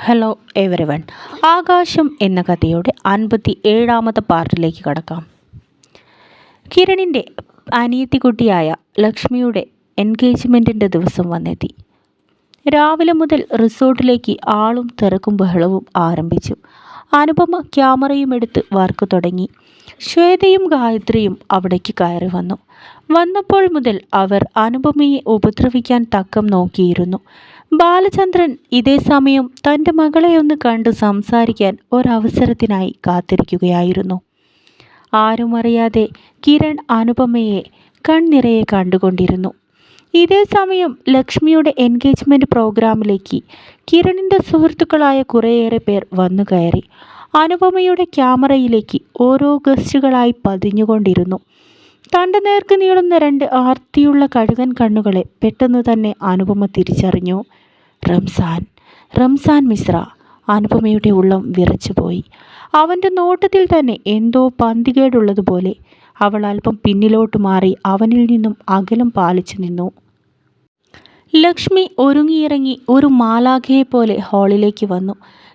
Hello every one ആകാശം എന്ന കഥയുടെ അൻപത്തി ഏഴാമത്തെ പാർട്ടിലേക്ക് കടക്കാം. കിരണിന്റെ അനിയത്തിക്കുട്ടിയായ ലക്ഷ്മിയുടെ എൻഗേജ്മെന്റിന്റെ ദിവസം വന്നെത്തി. രാവിലെ മുതൽ റിസോർട്ടിലേക്ക് ആളും തിരക്കും ബഹളവും ആരംഭിച്ചു. അനുപമ ക്യാമറയും എടുത്ത് വർക്ക് തുടങ്ങി. ശ്വേതയും ഗായത്രിയും അവിടേക്ക് കയറി വന്നു. വന്നപ്പോൾ മുതൽ അവർ അനുപമയെ ഉപദ്രവിക്കാൻ തക്കം നോക്കിയിരുന്നു. ബാലചന്ദ്രൻ ഇതേ സമയം തന്റെ മകളെ ഒന്ന് കണ്ട് സംസാരിക്കാൻ ഒരവസരത്തിനായി കാത്തിരിക്കുകയായിരുന്നു. ആരും അറിയാതെ കിരൺ അനുപമയെ കൺനിറയെ കണ്ടുകൊണ്ടിരുന്നു. ഇതേ സമയം ലക്ഷ്മിയുടെ എൻഗേജ്മെന്റ് പ്രോഗ്രാമിലേക്ക് കിരണിന്റെ സുഹൃത്തുക്കളായ കുറേയേറെ പേർ വന്നു കയറി. അനുപമയുടെ ക്യാമറയിലേക്ക് ഓരോ ഗസ്റ്റുകളായി പതിഞ്ഞുകൊണ്ടിരുന്നു. തന്റെ നേർക്ക് നീളുന്ന രണ്ട് ആർത്തിയുള്ള കഴുകൻ കണ്ണുകളെ പെട്ടെന്ന് തന്നെ അനുപമ തിരിച്ചറിഞ്ഞു. റംസാൻ റംസാൻ മിശ്ര അനുപമയുടെ ഉള്ളം വിറച്ചുപോയി അവന്റെ നോട്ടത്തിൽ തന്നെ എന്തോ പന്തികേടുള്ളതുപോലെ അവൾ അല്പം പിന്നിലോട്ട് മാറി അവനിൽ നിന്നും അകലം പാലിച്ചു നിന്നു. ലക്ഷ്മി ഒരുങ്ങിയിറങ്ങി ഒരു മാലാഖയെ പോലെ ഹാളിലേക്ക് വന്നു.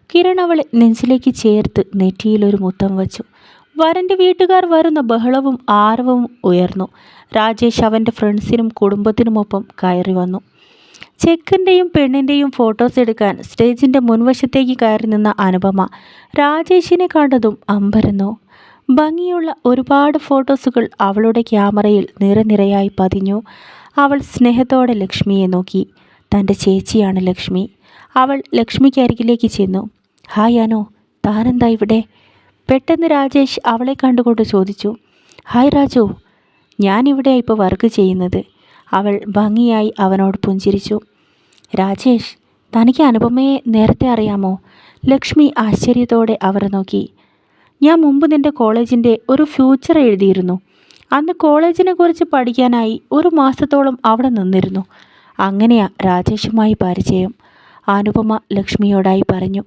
കിരൺ അവളെ നെഞ്ചിലേക്ക് ചേർത്ത് നെറ്റിയിലൊരു മുത്തം വച്ചു. വരന്റെ വീട്ടുകാർ വരുന്ന ബഹളവും ആരവവും ഉയർന്നു. രാജേഷ് അവന്റെ ഫ്രണ്ട്സിനും കുടുംബത്തിനുമൊപ്പം കയറി വന്നു. ചെക്കന്റെയും പെണ്ണിന്റെയും ഫോട്ടോസ് എടുക്കാൻ സ്റ്റേജിന്റെ മുൻവശത്തേക്ക് കയറി നിന്ന അനുപമ രാജേഷിനെ കണ്ടതും അമ്പരന്നു. ഭംഗിയുള്ള ഒരുപാട് ഫോട്ടോസുകൾ അവളുടെ ക്യാമറയിൽ നിറനിരയായി പതിഞ്ഞു. അവൾ സ്നേഹത്തോടെ ലക്ഷ്മിയെ നോക്കി. തന്റെ ചേച്ചിയാണ് ലക്ഷ്മി. അവൾ ലക്ഷ്മിക്ക് അരികിലേക്ക് ചെന്നു. ഹായ് അനു താനെന്താ ഇവിടെ? പെട്ടെന്ന് രാജേഷ് അവളെ കണ്ടുകൊണ്ട് ചോദിച്ചു ഹായ് രാജു ഞാനിവിടെ ഇപ്പോൾ വർക്ക് ചെയ്യുന്നത്. അവൾ ഭംഗിയായി അവനോട് പുഞ്ചിരിച്ചു രാജേഷ് തനിക്ക് അനുപമയെ നേരത്തെ അറിയാമോ? ലക്ഷ്മി ആശ്ചര്യത്തോടെ അവർ നോക്കി ഞാൻ മുമ്പ് നിന്റെ കോളേജിന്റെ ഒരു ഫ്യൂച്ചർ എഴുതിയിരുന്നു. അന്ന് കോളേജിനെ കുറിച്ച് പഠിക്കാനായി ഒരു മാസത്തോളം അവിടെ നിന്നിരുന്നു. അങ്ങനെയാ രാജേഷുമായി പരിചയം അനുപമ ലക്ഷ്മിയോടായി പറഞ്ഞു.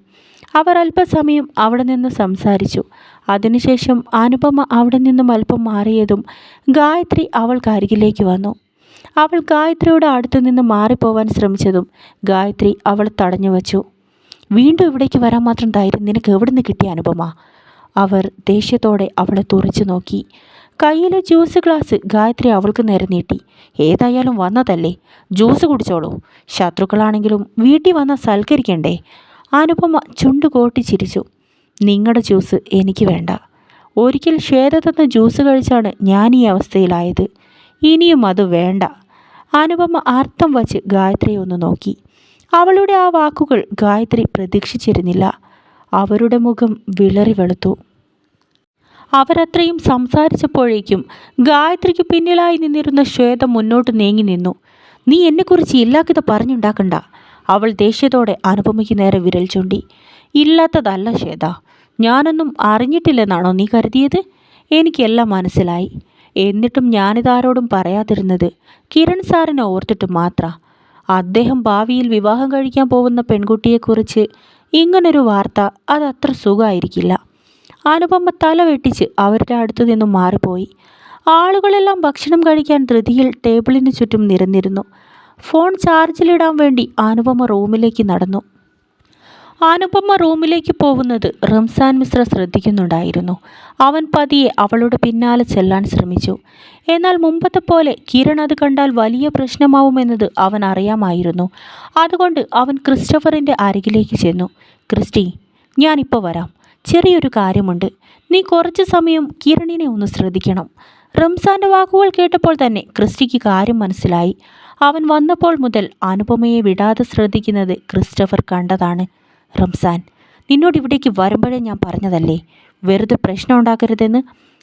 അവർ അല്പസമയം അവിടെ നിന്ന് സംസാരിച്ചു. അതിനുശേഷം അനുപമ അവിടെ നിന്നും അല്പം മാറിയതും ഗായത്രി അവൾക്ക് അരികിലേക്ക് വന്നു. അവൾ ഗായത്രിയുടെ അടുത്തു നിന്ന് മാറിപ്പോവാൻ ശ്രമിച്ചതും ഗായത്രി അവൾ തടഞ്ഞു വച്ചു. വീണ്ടും ഇവിടേക്ക് വരാൻ മാത്രം ധൈര്യം നിനക്ക് എവിടെ നിന്ന് കിട്ടിയ അനുപമ? അവർ ദേഷ്യത്തോടെ അവളെ തുറച്ചു നോക്കി. കയ്യിലെ ജ്യൂസ് ഗ്ലാസ് ഗായത്രി അവൾക്ക് നേരെ നീട്ടി. ഏതായാലും വന്നതല്ലേ? ജ്യൂസ് കുടിച്ചോളൂ. ശത്രുക്കളാണെങ്കിലും വീട്ടിൽ വന്ന സൽക്കരിക്കണ്ടേ? അനുപമ ചുണ്ടു കോട്ടി ചിരിച്ചു. നിങ്ങളുടെ ജ്യൂസ് എനിക്ക് വേണ്ട. ഒരിക്കൽ ശ്വേത തന്ന ജ്യൂസ് കഴിച്ചാണ് ഞാൻ ഈ അവസ്ഥയിലായത്. ഇനിയും അത് വേണ്ട. അനുപമ അർത്ഥം വച്ച് ഗായത്രിയെ ഒന്ന് നോക്കി. അവളുടെ ആ വാക്കുകൾ ഗായത്രി പ്രതീക്ഷിച്ചിരുന്നില്ല. അവരുടെ മുഖം വിളറി വെളുത്തു. അവരത്രയും സംസാരിച്ചപ്പോഴേക്കും ഗായത്രിക്ക് പിന്നിലായി നിന്നിരുന്ന ശ്വേത മുന്നോട്ട് നീങ്ങി നിന്നു. നീ എന്നെക്കുറിച്ച് ഇല്ലാത്തത് പറഞ്ഞുണ്ടാക്കണ്ട. അവൾ ദേഷ്യത്തോടെ അനുപമയ്ക്ക് നേരെ വിരൽ ചൂണ്ടി. ഇല്ലാത്തതല്ല ശ്വേത ഞാനൊന്നും അറിഞ്ഞിട്ടില്ലെന്നാണോ നീ കരുതിയത്? എനിക്കെല്ലാം മനസ്സിലായി. എന്നിട്ടും ഞാനിതാരോടും പറയാതിരുന്നത് കിരൺ സാറിനെ ഓർത്തിട്ട് മാത്ര. അദ്ദേഹം ഭാവിയിൽ വിവാഹം കഴിക്കാൻ പോകുന്ന പെൺകുട്ടിയെക്കുറിച്ച് ഇങ്ങനൊരു വാർത്ത അതത്ര സുഖമായിരിക്കില്ല അനുപമ തല വെട്ടിച്ച് അവരുടെ അടുത്തു നിന്നും മാറിപ്പോയി. ആളുകളെല്ലാം ഭക്ഷണം കഴിക്കാൻ ധൃതിയിൽ ടേബിളിന് ചുറ്റും നിരന്നിരുന്നു. ഫോൺ ചാർജിലിടാൻ വേണ്ടി അനുപമ റൂമിലേക്ക് നടന്നു. അനുപമ റൂമിലേക്ക് പോകുന്നത് റംസാൻ മിശ്ര ശ്രദ്ധിക്കുന്നുണ്ടായിരുന്നു. അവൻ പതിയെ അവളുടെ പിന്നാലെ ചെല്ലാൻ ശ്രമിച്ചു. എന്നാൽ മുമ്പത്തെ പോലെ കിരൺ അത് കണ്ടാൽ വലിയ പ്രശ്നമാവുമെന്നത് അവൻ അറിയാമായിരുന്നു. അതുകൊണ്ട് അവൻ ക്രിസ്റ്റഫറിന്റെ അരികിലേക്ക് ചെന്നു. ക്രിസ്റ്റി ഞാനിപ്പോൾ വരാം. ചെറിയൊരു കാര്യമുണ്ട്. നീ കുറച്ച് സമയം കിരണിനെ ഒന്ന് ശ്രദ്ധിക്കണം. റംസാന്റെ വാക്കുകൾ കേട്ടപ്പോൾ തന്നെ ക്രിസ്റ്റിക്ക് കാര്യം മനസ്സിലായി. അവൻ വന്നപ്പോൾ മുതൽ അനുപമയെ വിടാതെ ശ്രദ്ധിക്കുന്നത് ക്രിസ്റ്റഫർ കണ്ടതാണ്. റംസാൻ നിന്നോട് ഇവിടേക്ക് വരുമ്പോഴേ ഞാൻ പറഞ്ഞതല്ലേ? വെറുതെ പ്രശ്നം ഉണ്ടാക്കരുതെന്ന്?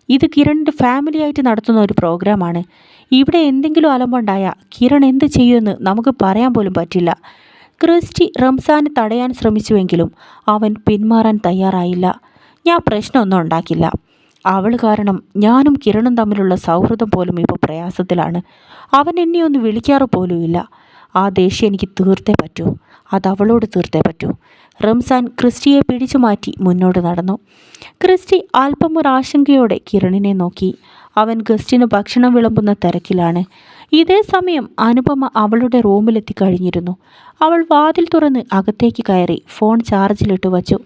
ഇത് കിരണിന്റെ ഫാമിലിയായിട്ട് നടത്തുന്ന ഒരു പ്രോഗ്രാമാണ് ഇവിടെ എന്തെങ്കിലും അലമ്പുണ്ടായ കിരൺ എന്ത് ചെയ്യുമെന്ന് നമുക്ക് പറയാൻ പോലും പറ്റില്ല. ക്രിസ്റ്റി റംസാനെ തടയാൻ ശ്രമിച്ചുവെങ്കിലും അവൻ പിന്മാറാൻ തയ്യാറായില്ല. ഞാൻ പ്രശ്നമൊന്നും ഉണ്ടാക്കില്ല. അവൾ കാരണം ഞാനും കിരണും തമ്മിലുള്ള സൗഹൃദം പോലും ഇപ്പോൾ പ്രയാസത്തിലാണ്. അവൻ എന്നെ ഒന്ന് വിളിക്കാറ് പോലുമില്ല ആ ദേഷ്യം എനിക്ക് തീർത്തേ പറ്റൂ. അത് അവളോട് തീർത്തേ പറ്റൂ. റംസാൻ ക്രിസ്റ്റിയെ പിടിച്ചു മാറ്റി മുന്നോട്ട് നടന്നു. ക്രിസ്റ്റി അല്പം ഒരു ആശങ്കയോടെ കിരണിനെ നോക്കി. അവൻ ഗസ്റ്റിന് ഭക്ഷണം വിളമ്പുന്ന തിരക്കിലാണ്. ഇതേ സമയം അനുപമ അവളുടെ റൂമിലെത്തി കഴിഞ്ഞിരുന്നു. അവൾ വാതിൽ തുറന്ന് അകത്തേക്ക് കയറി ഫോൺ ചാർജിലിട്ട് വച്ചു.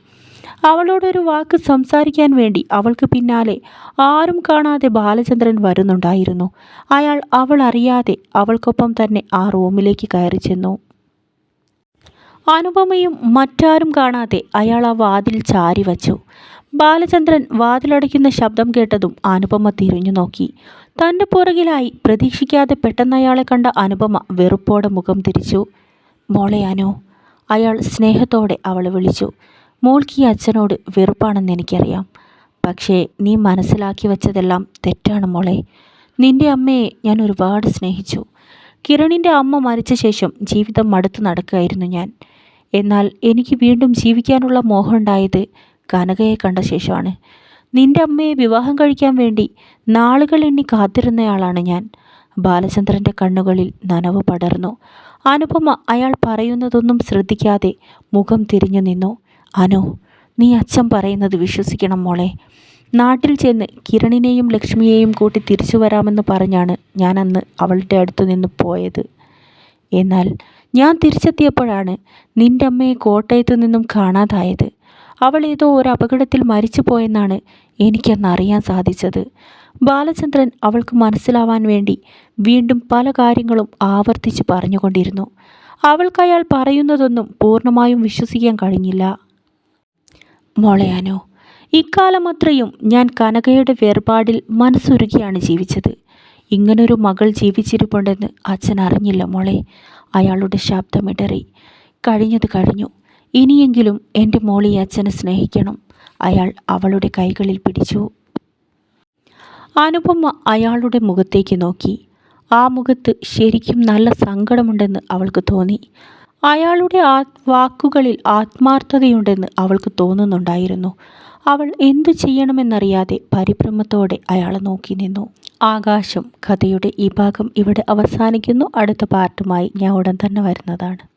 അവളോടൊരു വാക്ക് സംസാരിക്കാൻ വേണ്ടി അവൾക്ക് പിന്നാലെ ആരും കാണാതെ ബാലചന്ദ്രൻ വരുന്നുണ്ടായിരുന്നു. അയാൾ അവൾ അറിയാതെ അവൾക്കൊപ്പം തന്നെ ആ റൂമിലേക്ക് കയറി ചെന്നു. അനുപമയും മറ്റാരും കാണാതെ അയാൾ ആ വാതിൽ ചാരി വച്ചു. ബാലചന്ദ്രൻ വാതിലടയ്ക്കുന്ന ശബ്ദം കേട്ടതും അനുപമ തിരിഞ്ഞു നോക്കി. തന്റെ പുറകിലായി പ്രതീക്ഷിക്കാതെ പെട്ടെന്ന് അയാളെ കണ്ട അനുപമ വെറുപ്പോടെ മുഖം തിരിച്ചു. മോളെ അനു അയാൾ സ്നേഹത്തോടെ അവളെ വിളിച്ചു. മോൾക്ക് ഈ അച്ഛനോട് വെറുപ്പാണെന്ന് എനിക്കറിയാം. പക്ഷേ നീ മനസ്സിലാക്കി വച്ചതെല്ലാം തെറ്റാണ് മോളെ. നിന്റെ അമ്മയെ ഞാൻ ഒരുപാട് സ്നേഹിച്ചു. കിരണിന്റെ അമ്മ മരിച്ച ശേഷം ജീവിതം മടുത്തു നടക്കുകയായിരുന്നു ഞാൻ. എന്നാൽ എനിക്ക് വീണ്ടും ജീവിക്കാനുള്ള മോഹമുണ്ടായത് കനകയെ കണ്ട ശേഷമാണ്. നിന്റെ അമ്മയെ വിവാഹം കഴിക്കാൻ വേണ്ടി നാളുകൾ എണ്ണി കാത്തിരുന്നയാളാണ് ഞാൻ. ബാലചന്ദ്രന്റെ കണ്ണുകളിൽ നനവ് പടർന്നു. അനുപമ അയാൾ പറയുന്നതൊന്നും ശ്രദ്ധിക്കാതെ മുഖം തിരിഞ്ഞു നിന്നു. അനു നീ അച്ഛൻ പറയുന്നത് വിശ്വസിക്കണം മോളെ. നാട്ടിൽ ചെന്ന് കിരണിനെയും ലക്ഷ്മിയെയും കൂട്ടി തിരിച്ചു വരാമെന്ന് പറഞ്ഞാണ് ഞാൻ അന്ന് അവളുടെ അടുത്ത് നിന്ന് പോയത്. എന്നാൽ ഞാൻ തിരിച്ചെത്തിയപ്പോഴാണ് നിന്റെ അമ്മയെ കോട്ടയത്തു നിന്നും കാണാതായത്. അവൾ ഏതോ ഒരു അപകടത്തിൽ മരിച്ചു പോയെന്നാണ് എനിക്കന്ന് അറിയാൻ സാധിച്ചത്. ബാലചന്ദ്രൻ അവൾക്ക് മനസ്സിലാവാൻ വേണ്ടി വീണ്ടും പല കാര്യങ്ങളും ആവർത്തിച്ച് പറഞ്ഞുകൊണ്ടിരുന്നു. അവൾക്ക് അയാൾ പറയുന്നതൊന്നും പൂർണമായും വിശ്വസിക്കാൻ കഴിഞ്ഞില്ല. മോളയാനോ ഇക്കാലമത്രയും ഞാൻ കനകയുടെ വേർപാടിൽ മനസ്സുരുകിയാണ് ജീവിച്ചത്. ഇങ്ങനൊരു മകൾ ജീവിച്ചിരിപ്പുണ്ടെന്ന് അച്ഛൻ അറിഞ്ഞില്ല മോളെ. അയാളുടെ ശബ്ദമിടറി കഴിഞ്ഞത് കഴിഞ്ഞു. ഇനിയെങ്കിലും എന്റെ മോളി അച്ഛനെ സ്നേഹിക്കണം. അയാൾ അവളുടെ കൈകളിൽ പിടിച്ചു. അനുപമ അയാളുടെ മുഖത്തേക്ക് നോക്കി. ആ മുഖത്ത് ശരിക്കും നല്ല സങ്കടമുണ്ടെന്ന് അവൾക്ക് തോന്നി. അയാളുടെ ആ വാക്കുകളിൽ ആത്മാർത്ഥതയുണ്ടെന്ന് അവൾക്ക് തോന്നുന്നുണ്ടായിരുന്നു. അവൾ എന്തു ചെയ്യണമെന്നറിയാതെ പരിഭ്രമത്തോടെ അയാളെ നോക്കി നിന്നു. ആകാശം കഥയുടെ ഈ ഭാഗം ഇവിടെ അവസാനിക്കുന്നു. അടുത്ത പാർട്ടുമായി ഞാൻ ഉടൻ തന്നെ വരുന്നതാണ്.